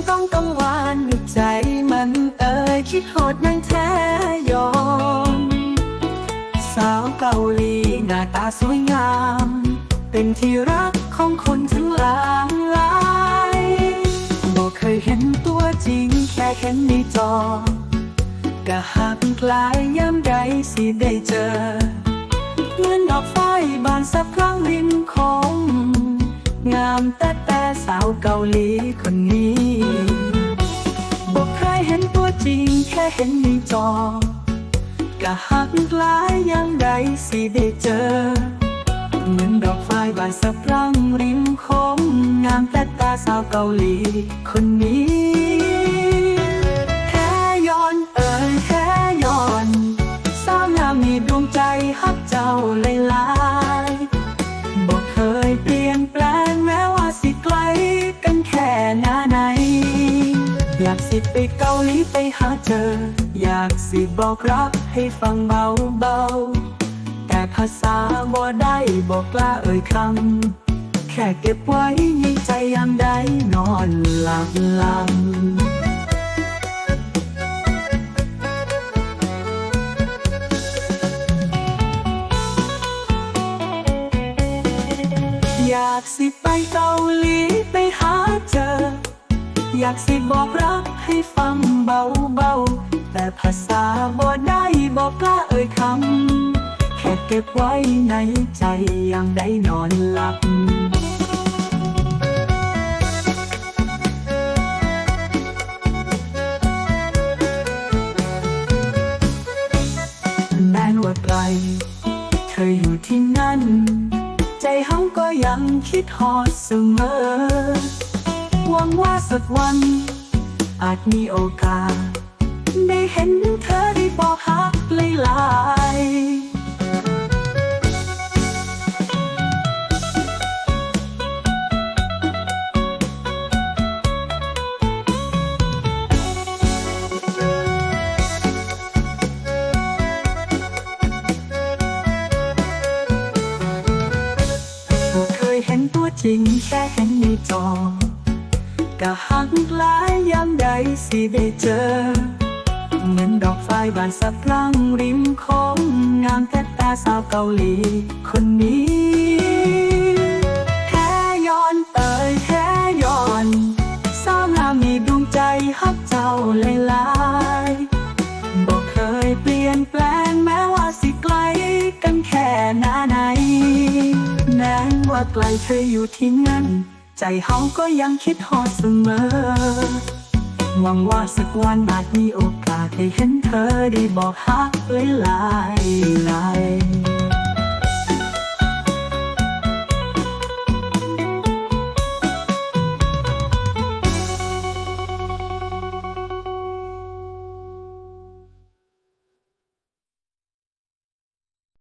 ที่มองต้องกังวานใจมันเอ่ยคิดโหดยังแท้ยอม สาวเกาหลีหน้าตาสวยงาม เป็นที่รักของคนทั้งหลายบอกเคยเห็นตัวจริงแค่เห็นในจอก็หักกลายย้ำใดสิได้เจอเหมือนดอกไฟบานสักครั้งริมคงงามแต่ เกาหลีคนนี้บอกเคยเห็นตัวจริงแค่เห็นในจอก็หักกลายยังไดสิได้เจอ เหมือนดอกไฟบานสะพรั่งริมโคงงามแต่ตาสาวเกาหลีคนนี้แค่ย้อนเอ่ยแค่ย้อนสาวงามมีดวงใจฮักเจ้าเลยลา สิไปเกาหลีไปหาเจออยากสิบอกรักให้ฟังเบาเบาแต่ภาษาบ่ได้บอกกล้าเอ่ยคำ แค่เก็บไว้ในใจยามใดนอนหลับหลับอยากสิไปเกาหลีไปหาเจอ อยากสิบอกรักให้ฟังเบาเบาแต่ภาษาบ่ได้บอกกล้าเอ่ยคำแค่เก็บไว้ในใจยังได้นอนหลับแม้ว่าไกลเธออยู่ที่นั่น ใจเฮาก็ยังคิดหอดเสมอ หวังว่าสักวัน อาจมีโอกาส ได้เห็นเธอได้บอกฮักหลายๆเคยเห็นตัวจริงแค่เห็นในจอ ก็หักหลายยามใดสิได้เจอ เหมือนดอกไฟบานสะพรั่งริมโค้งงามแต่ตาสาวเกาหลี คนนี้แค่ย้อนเอ่ยแค่ย้อนสาวงามมีดวงใจฮักเจ้าเลยลายๆบอกเคยเปลี่ยนแปลงแม้ว่าสิไกลกันแค่หน้าไหนแม้ว่าไกลเธออยู่ที่นั่น ใจเฮาก็ยังคิดฮอดเสมอ หวังว่าสักวันอาจมีโอกาสได้เห็นเธอได้บอกฮักหลายหลาย